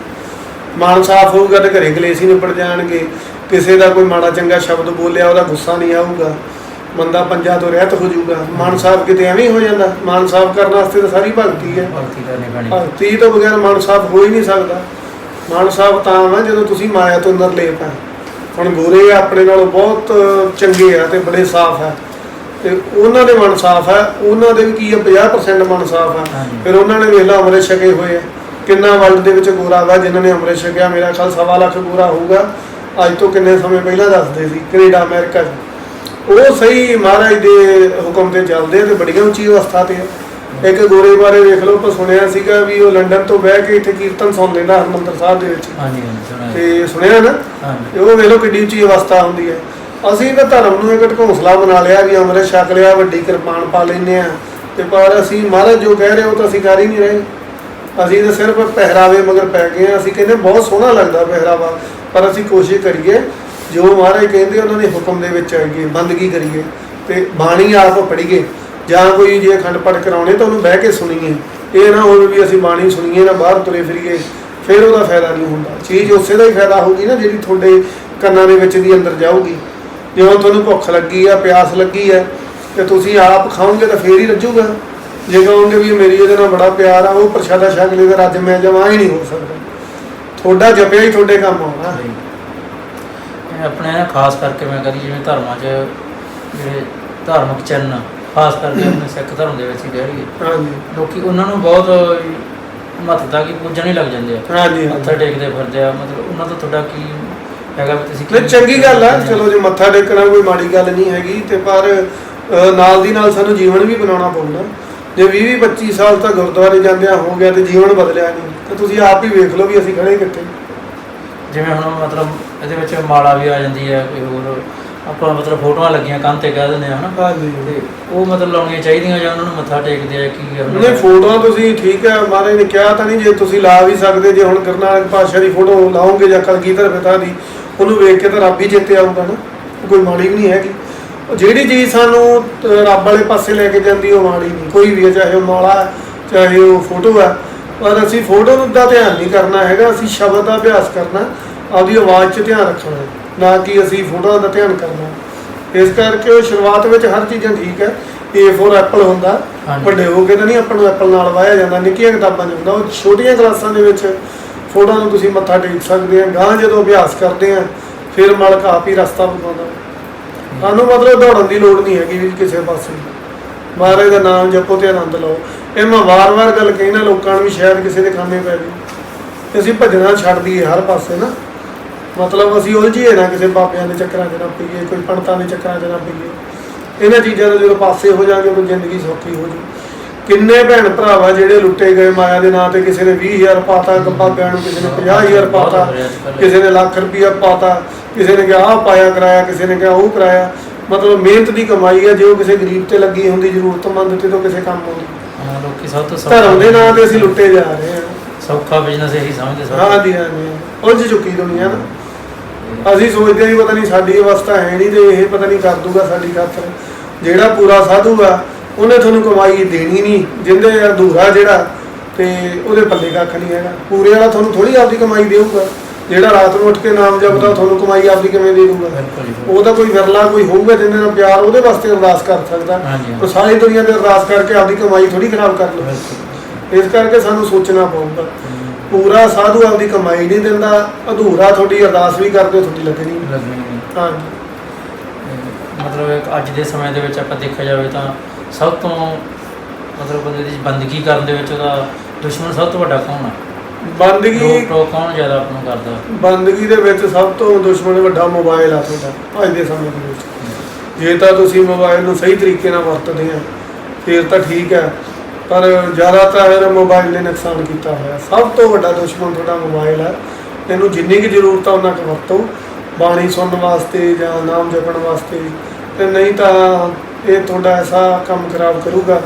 ਮਨ ਸਾਫ਼ ਹੋਊਗਾ ਤੇ ਘਰੇ ਕਲੇਸ਼ ਹੀ ਨਿਪਟ ਜਾਣਗੇ। ਕਿਸੇ ਦਾ ਕੋਈ ਮਾੜਾ ਚੰਗਾ ਸ਼ਬਦ ਬੋਲਿਆ ਉਹਦਾ ਗੁੱਸਾ ਨਹੀਂ ਆਊਗਾ। ਬੰਦਾ ਪੰਜਾਂ ਤੋਂ ਰਹਿਤ ਹੋ ਜਾਊਗਾ। ਮਨ ਸਾਫ਼ ਕਿਤੇ ਐਵੇਂ ਹੀ ਹੋ ਜਾਂਦਾ। ਮਨ ਸਾਫ਼ ਕਰਨ ਵਾਸਤੇ ਤਾਂ ਸਾਰੀ ਭਗਤੀ ਹੈ। ਭਗਤੀ ਕਰਨੀ ਪੈਣੀ। ਭਗਤੀ ਤੋਂ ਬਗੈਰ ਮਨ ਸਾਫ਼ ਹੋ ਹੀ ਨਹੀਂ ਸਕਦਾ। ਮਨ ਸਾਫ਼ ਤਾਂ ਹੈ ਜਦੋਂ ਤੁਸੀਂ ਮਾਇਆ ਤੋਂ ਅੰਦਰ ਲੈ ਪਾ ਹੁਣ ਗੋਰੇ ਆਪਣੇ ਨਾਲੋਂ ਬਹੁਤ ਚੰਗੇ ਆ ਤੇ ਬੜੇ ਸਾਫ਼ ਆ। ਤੇ ਉਹਨਾਂ ਦੇ ਮਨ ਸਾਫ਼ ਹੈ ਉਹਨਾਂ ਦੇ ਵੀ ਕੀ ਆ 50% ਮਨ ਸਾਫ਼ ਆ। ਫਿਰ ਉਹਨਾਂ ਨੇ ਵੇਲਾ ਅੰਮ੍ਰਿਤ ਛਕੇ ਹੋਏ ਆ। ਕਿੰਨਾ ਵਰਲਡ ਦੇ ਵਿੱਚ ਗੋਰਾ ਵਾ ਜਿਨ੍ਹਾਂ ਨੇ ਅੰਮ੍ਰਿਤ ਛਕਿਆ ਮੇਰਾ ਖਿਆਲ ਸਵਾ ਲੱਖ ਗੋਰਾ ਹੋਊਗਾ। ਅੱਜ ਤੋਂ ਕਿੰਨੇ ਸਮੇਂ ਪਹਿਲਾਂ ਦੱਸਦੇ ਸੀ ਕੈਨੇਡਾ ਅਮਰੀਕਾ 'ਚ। ਉਹ ਸਹੀ ਮਹਾਰਾਜ ਦੇ ਹੁਕਮ ਤੇ ਚੱਲਦੇ ਤੇ ਬੜੀਆਂ ਉੱਚੀ ਅਵਸਥਾ ਤੇ ਆ। ਇੱਕ ਗੋਰੇ ਬਾਰੇ ਵੇਖ ਲਓ ਆਪਾਂ ਸੁਣਿਆ ਸੀਗਾ ਵੀ ਉਹ ਲੰਡਨ ਤੋਂ ਬਹਿ ਕੇ ਇੱਥੇ ਕੀਰਤਨ ਸੁਣ ਲੈਂਦਾ ਹਰਮੰਦਰ ਸਾਹਿਬ ਦੇ ਵਿੱਚ। ਹਾਂਜੀ ਹਾਂਜੀ। ਤੇ ਸੁਣਿਆ ਨਾ? ਹਾਂਜੀ। ਉਹ ਵੇਖ ਲਓ ਕਿੱਡੀ ਉੱਚੀ ਅਵਸਥਾ ਹੁੰਦੀ ਹੈ ਅਸੀਂ ਤਾਂ ਧਰਮ ਨੂੰ ਇੱਕ ਢਕੌਂਸਲਾ ਬਣਾ ਲਿਆ ਵੀ ਅੰਮ੍ਰਿਤ ਛਕ ਲਿਆ ਵੱਡੀ ਕਿਰਪਾਨ ਪਾ ਲੈਨੇ ਆ। ਤੇ ਪਰ ਅਸੀਂ ਮਹਾਰਾਜ ਜੋ ਕਹਿ ਰਹੇ ਉਹ ਤਾਂ ਅਸੀਂ ਕਰ ਹੀ ਨਹੀਂ ਰਹੇ। ਅਸੀਂ ਤਾਂ ਸਿਰਫ ਪਹਿਰਾਵੇ ਮਗਰ ਪੈ ਗਏ ਆ। ਅਸੀਂ ਕਹਿੰਦੇ ਬਹੁਤ ਸੋਹਣਾ ਲੱਗਦਾ ਪਹਿਰਾਵਾ। ਪਰ ਅਸੀਂ ਕੋਸ਼ਿਸ਼ ਕਰੀਏ, ਜੋ ਮਹਾਰਾਜ ਕਹਿੰਦੇ ਉਹਨਾਂ ਦੇ ਹੁਕਮ ਦੇ ਵਿੱਚ ਆਈਏ, ਬੰਦਗੀ ਕਰੀਏ ਤੇ ਬਾਣੀ ਆਪ ਪੜ੍ਹੀਏ। ਜਾਂ ਕੋਈ ਜੇ ਅਖੰਡ ਪਾਠ ਕਰਾਉਣੇ ਤਾਂ ਉਹਨੂੰ ਬਹਿ ਕੇ ਸੁਣੀਏ। ਇਹ ਨਾ ਹੋਵੇ ਵੀ ਅਸੀਂ ਬਾਣੀ ਸੁਣੀਏ, ਨਾ ਬਾਹਰ ਤੁਰੇ ਫਿਰੀਏ, ਫਿਰ ਉਹਦਾ ਫਾਇਦਾ ਨਹੀਂ ਹੁੰਦਾ। ਚੀਜ਼ ਉਸੇ ਦਾ ਹੀ ਫਾਇਦਾ ਹੋਊਗੀ ਨਾ, ਜਿਹੜੀ ਤੁਹਾਡੇ ਕੰਨਾਂ ਦੇ ਵਿੱਚ ਦੀ ਅੰਦਰ ਜਾਊਗੀ। ਜਿਵੇਂ ਤੁਹਾਨੂੰ ਭੁੱਖ ਲੱਗੀ ਆ, ਪਿਆਸ ਲੱਗੀ ਆ, ਤੇ ਤੁਸੀਂ ਆਪ ਖਾਓਗੇ ਤਾਂ ਫੇਰ ਹੀ ਰੱਜੂਗਾ ਜੇ ਕਹੋਗੇ ਵੀ ਮੇਰੀ ਇਹਦੇ ਨਾਲ ਬੜਾ ਪਿਆਰ ਆ, ਉਹ ਪ੍ਰਸ਼ਾਦਾ ਛਕ ਲਈ ਤਾਂ ਅੱਜ ਮੈਂ ਜਮਾ ਹੀ ਨਹੀਂ ਹੋ ਸਕਦਾ। ਤੁਹਾਡਾ ਜਪਿਆ ਹੀ ਤੁਹਾਡੇ ਕੰਮ ਆਉਣਾ। ਇਹ ਆਪਣੇ ਨਾ ਖਾਸ ਕਰਕੇ ਮੈਂ ਕਰੀ ਜਿਵੇਂ ਧਰਮਾਂ 'ਚ ਜਿਹੜੇ ਧਾਰਮਿਕ ਚਿੰਨ੍ਹ ਖਾਸ ਕਰਕੇ ਆਪਣੇ ਸਿੱਖ ਧਰਮ ਦੇ ਵਿੱਚ ਹੀ ਕਹਿ ਲਈਏ ਹਾਂਜੀ। ਲੋਕੀ ਉਹਨਾਂ ਨੂੰ ਬਹੁਤ ਮਹੱਤਤਾ ਕੀ ਪੂਜਣ ਹੀ ਲੱਗ ਜਾਂਦੇ ਆ। ਹਾਂਜੀ ਮੱਥਾ ਟੇਕਦੇ ਫਿਰਦੇ ਆ ਮਤਲਬ ਉਹਨਾਂ ਤੋਂ ਤੁਹਾਡਾ ਕੀ ਹੈਗਾ ਵੀ ਤੁਸੀਂ ਨਹੀਂ ਚੰਗੀ ਗੱਲ ਆ। ਚਲੋ ਜੇ ਮੱਥਾ ਟੇਕਣਾ ਕੋਈ ਮਾੜੀ ਗੱਲ ਨਹੀਂ ਹੈਗੀ ਤੇ ਪਰ ਨਾਲ ਦੀ ਨਾਲ ਸਾਨੂੰ ਜੀਵਨ ਵੀ ਬਣਾਉਣਾ ਪਊਗਾ। ਜੇ 20 20 25 ਸਾਲ ਤੱਕ ਗੁਰਦੁਆਰੇ ਜਾਂਦਿਆਂ ਹੋ ਗਿਆ ਤੇ ਜੀਵਨ ਬਦਲਿਆ ਨਹੀਂ। ਤੇ ਤੁਸੀਂ ਆਪ ਹੀ ਵੇਖ ਲਓ ਵੀ ਅਸੀਂ ਖੜੇ ਕਿੱਥੇ। ਜਿਵੇਂ ਹੁਣ ਮਤਲਬ ਇਹਦੇ ਵਿੱਚ ਮਾਲਾ ਵੀ ਆ ਜਾਂਦੀ ਹੈ ਕੋਈ ਹੋਰ। ਆਪਾਂ ਮਤਲਬ ਫੋਟੋਆਂ ਲੱਗੀਆਂ ਕੰਨ ਤੇ ਕਹਿ ਦਿੰਦੇ ਆ ਹਨਾ? ਹਾਂਜੀ ਤੇ ਉਹ ਮਤਲਬ ਲਾਉਣੀਆਂ ਚਾਹੀਦੀਆਂ ਜਾਂ ਉਹਨਾਂ ਨੂੰ ਮੱਥਾ ਟੇਕਦੇ ਆ ਕੀ ਉਹਨਾਂ ਨਹੀਂ? ਫੋਟੋਆਂ ਤੁਸੀਂ ਠੀਕ ਹੈ ਮਹਾਰਾਜ ਨੇ ਕਿਹਾ ਤਾਂ ਨਹੀਂ ਜੇ ਤੁਸੀਂ ਲਾ ਵੀ ਸਕਦੇ ਜੇ ਹੁਣ ਗੁਰਨਾਨਕ ਪਾਤਸ਼ਾਹ ਦੀ ਫੋਟੋ ਲਾਓਗੇ ਜਾਂ ਕਲਗੀਧਰ ਪਿਤਾ ਦੀ ਉਹਨੂੰ ਵੇਖ ਕੇ ਤਾਂ ਰੱਬ ਹੀ ਜਿੱਤੇ ਆਊਗਾ ਨਾ। ਕੋਈ ਮਾੜੀ ਵੀ ਨਹੀਂ ਹੈਗੀ। ਉਹ ਜਿਹੜੀ ਚੀਜ਼ ਸਾਨੂੰ ਅਹ, ਰੱਬ ਵਾਲੇ ਪਾਸੇ ਲੈ ਕੇ ਜਾਂਦੀ ਉਹ ਮਾੜੀ ਨਹੀਂ। ਕੋਈ ਵੀ ਹੈ ਚਾਹੇ ਉਹ ਮਾਲਾ ਹੈ, ਚਾਹੇ ਉਹ ਫੋਟੋ ਹੈ ਪਰ ਅਸੀਂ ਫੋਟੋ ਨੂੰ ਦਾ ਧਿਆਨ ਨਹੀਂ ਕਰਨਾ ਹੈਗਾ ਅਸੀਂ ਸ਼ਬਦ ਦਾ ਅਭਿਆਸ ਕਰਨਾ ਆਪਦੀ ਆਵਾਜ਼ 'ਚ ਧਿਆਨ ਰੱਖਣਾ ਹੈ, ਨਾ ਕਿ ਅਸੀਂ ਫੋਟੋਆਂ ਦਾ ਧਿਆਨ ਕਰਨਾ। ਇਸ ਕਰਕੇ ਉਹ ਸ਼ੁਰੂਆਤ ਵਿੱਚ ਹਰ ਚੀਜ਼ਾਂ ਠੀਕ ਹੈ A ਫੋਰ ਐਪਲ ਹੁੰਦਾ ਹਾਂਜੀ। ਵੱਡੇ ਹੋ ਕੇ ਤਾਂ ਨਹੀਂ ਆਪਾਂ ਨੂੰ ਐਪਲ ਨਾਲ ਵਾਇਆ ਜਾਂਦਾ ਨਿੱਕੀਆਂ ਕਿਤਾਬਾਂ 'ਚ ਹੁੰਦਾ ਉਹ ਛੋਟੀਆਂ ਕਲਾਸਾਂ ਦੇ ਵਿੱਚ ਫੋਟੋਆਂ ਨੂੰ ਤੁਸੀਂ ਮੱਥਾ ਟੇਕ ਸਕਦੇ ਆ ਗਾਂ ਜਦੋਂ ਅਭਿਆਸ ਕਰਦੇ ਆ ਫਿਰ ਮਾਲਕ ਆਪ ਹੀ ਰਸਤਾ ਬਤਾਉਂਦਾ ਸਾਨੂੰ ਮਤਲਬ ਦੌੜਨ ਦੀ ਲੋੜ ਨਹੀਂ ਹੈਗੀ ਵੀ ਕਿਸੇ ਪਾਸੇ। ਮਹਾਰਾਜ ਦਾ ਨਾਮ ਜਪੋ ਤੇ ਆਨੰਦ ਲਓ। ਇਹ ਮੈਂ ਵਾਰ-ਵਾਰ ਗੱਲ ਕਹੀ ਨਾ, ਲੋਕਾਂ ਨੂੰ ਵੀ ਸ਼ਾਇਦ ਕਿਸੇ ਦੇ ਖਾਨੇ ਪੈ ਜਾਵੇ ਅਸੀਂ ਭਜਣਾ ਛੱਡ ਦਈਏ ਹਰ ਪਾਸੇ ਨਾ। ਮਤਲਬ ਅਸੀਂ ਉਲਝੀਏ ਨਾ ਕਿਸੇ ਬਾਬਿਆਂ ਦੇ ਚੱਕਰਾਂ 'ਚ ਨਾ ਪਈਏ, ਕੋਈ ਪੰਡਤਾਂ ਦੇ ਚੱਕਰਾਂ 'ਚ ਨਾ ਪਈਏ। ਇਹਨਾਂ ਚੀਜ਼ਾਂ ਤੋਂ ਜਦੋਂ ਪਾਸੇ ਹੋ ਜਾਗੇ ਤਾਂ ਜ਼ਿੰਦਗੀ ਸੌਖੀ ਹੋ ਜੂ ਕਿੰਨੇ ਭੈਣ ਭਰਾਵਾ ਜਿਹੜੇ ਲੁੱਟੇ ਗਏ ਮਾਇਆ ਦੇ ਨਾਂ ਤੇ ਕਿਸੇ ਨੇ 20000 ਪਾਤਾ ਬਾਬਿਆਂ ਨੂੰ ਕਿਸੇ ਨੇ 50000 ਪਾਤਾ ਕਿਸੇ ਨੇ ਲੱਖ ਰੁਪਇਆ ਪਾਤਾ ਕਿਸੇ ਨੇ ਕਿਹਾ ਆਹ ਪਾਇਆ ਕਰਾਇਆ ਕਿਸੇ ਨੇ ਕਿਹਾ ਉਹ ਕਰਾਇਆ। ਮਤਲਬ ਮਿਹਨਤ ਦੀ ਕਮਾਈ ਹੈ ਜੇ ਉਹ ਕਿਸੇ ਗਰੀਬ ਤੇ ਲੱਗੀ ਹੁੰਦੀ ਜ਼ਰੂਰਤਮੰਦ ਤੇ ਤਾਂ ਕਿਸੇ ਕੰਮ ਆਉਂਦੀ। ਹਾਂ, ਲੋਕੀ ਸਭ ਤੋਂ ਸੌਖਾ ਧਰਮ ਦੇ ਨਾਂ ਤੇ ਅਸੀਂ ਲੁੱਟੇ ਜਾ ਰਹੇ ਹਾਂ। ਸੌਖਾ ਬਿਜ਼ਨਸ ਇਹੀ ਸਮਝਦੇ ਸਭ। ਹਾਂਜੀ ਹਾਂਜੀ। ਉਲਝ ਚੁੱਕੀ ਦੁਨੀਆ ਨਾ। ਅਸੀਂ ਸੋਚਦੇ ਹਾਂ ਵੀ ਪਤਾ ਨਹੀਂ ਸਾਡੀ ਅਵਸਥਾ ਹੈ ਨਹੀਂ ਤੇ ਇਹ ਪਤਾ ਨਹੀਂ ਕਰ ਦੂਗਾ ਸਾਡੀ ਖਾਤਰ। ਜਿਹੜਾ ਪੂਰਾ ਸਾਧੂ ਆ ਉਹਨੇ ਤੁਹਾਨੂੰ ਕਮਾਈ ਦੇਣੀ ਨਹੀਂ ਜਿੰਦੇ ਅਧੂਰਾ ਜਿਹੜਾ ਤੇ ਉਹਦੇ ਪੱਲੇ ਕੱਖ ਨਹੀਂ ਹੈਗਾ। ਪੂਰੇ ਵਾਲਾ ਤੁਹਾਨੂੰ ਥੋੜੀ ਆਪਦੀ ਕਮਾਈ ਦੇਊਗਾ। ਜਿਹੜਾ ਰਾਤ ਨੂੰ ਉੱਠ ਕੇ ਨਾਮ ਜਪਦਾ ਤੁਹਾਨੂੰ ਕਮਾਈ ਆਪਦੀ ਕਿਵੇਂ ਦੇ ਦੂਗਾ ਉਹ ਤਾਂ ਕੋਈ ਵਿਰਲਾ ਕੋਈ ਹੋਊਗਾ ਜਿਹਦੇ ਨਾਲ ਪਿਆਰ ਉਹਦੇ ਵਾਸਤੇ ਅਰਦਾਸ ਕਰ ਸਕਦਾ। ਉਹ ਸਾਰੀ ਦੁਨੀਆ ਤੇ ਅਰਦਾਸ ਕਰਕੇ ਆਪਦੀ ਕਮਾਈ ਥੋੜੀ ਖਰਾਬ ਕਰ ਬਿਲਕੁਲ। ਇਸ ਕਰਕੇ ਸਾਨੂੰ ਸੋਚਣਾ ਪਊਗਾ। ਪੂਰਾ ਸਾਧੂ ਆਪਦੀ ਕਮਾਈ ਨਹੀਂ ਦਿੰਦਾ ਅਧੂਰਾ ਤੁਹਾਡੀ ਅਰਦਾਸ ਵੀ ਕਰਦੇ ਤੁਹਾਡੀ ਲੱਗਣੀ ਤੇ ਮਤਲਬ ਅੱਜ ਦੇ ਸਮੇਂ ਦੇ ਵਿੱਚ ਆਪਾਂ ਦੇਖਿਆ ਜਾਵੇ ਤਾਂ ਸਭ ਤੋਂ ਮਤਲਬ ਬੰਦੇ ਦੀ ਬੰਦਗੀ ਕਰਨ ਦੇ ਵਿੱਚ ਉਹਦਾ ਦੁਸ਼ਮਣ ਸਭ ਤੋਂ ਵੱਡਾ ਕੌਣ ਆ? ਬੰਦਗੀ ਟੋਕ ਕੌਣ ਜ਼ਿਆਦਾ ਆਪ ਨੂੰ ਕਰਦਾ? ਬੰਦਗੀ ਦੇ ਵਿੱਚ ਸਭ ਤੋਂ ਦੁਸ਼ਮਣ ਵੱਡਾ ਮੋਬਾਈਲ ਆ ਤੁਹਾਡਾ ਅੱਜ ਦੇ ਸਮੇਂ ਦੇ ਵਿੱਚ। ਜੇ ਤਾਂ ਤੁਸੀਂ ਮੋਬਾਈਲ ਨੂੰ ਸਹੀ ਤਰੀਕੇ ਨਾਲ ਵਰਤਦੇ ਆ ਫਿਰ ਤਾਂ ਠੀਕ ਹੈ ਪਰ ਜ਼ਿਆਦਾਤਰ ਮੋਬਾਈਲ ਨੇ ਨੁਕਸਾਨ ਕੀਤਾ ਹੋਇਆ। ਸਭ ਤੋਂ ਵੱਡਾ ਦੁਸ਼ਮਣ ਤੁਹਾਡਾ ਮੋਬਾਈਲ ਹੈ ਇਹਨੂੰ ਜਿੰਨੀ ਕੁ ਜ਼ਰੂਰਤ ਆ ਉਹਨਾਂ ਕੁ ਵਰਤੋ। ਬਾਣੀ ਸੁਣਨ ਵਾਸਤੇ ਜਾਂ ਨਾਮ ਜਪਣ ਵਾਸਤੇ। ਤੇ ਨਹੀਂ ਤਾਂ ਇਹ ਤੁਹਾਡਾ ਐਸਾ ਕੰਮ ਖਰਾਬ ਕਰੂਗਾ।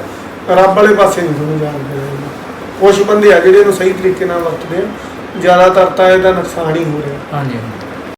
ਰੱਬ ਵਾਲੇ ਪਾਸੇ ਨਹੀਂ ਤੁਹਾਨੂੰ ਜਾਣ ਦੇਣਾ। ਕੁਝ ਬੰਦੇ ਆ ਜਿਹੜੇ ਇਹਨੂੰ ਸਹੀ ਤਰੀਕੇ ਨਾਲ ਵਰਤਦੇ ਆ। ਜ਼ਿਆਦਾਤਰ ਤਾਂ ਇਹਦਾ ਨੁਕਸਾਨ ਹੀ ਹੋ ਰਿਹਾ। ਹਾਂਜੀ।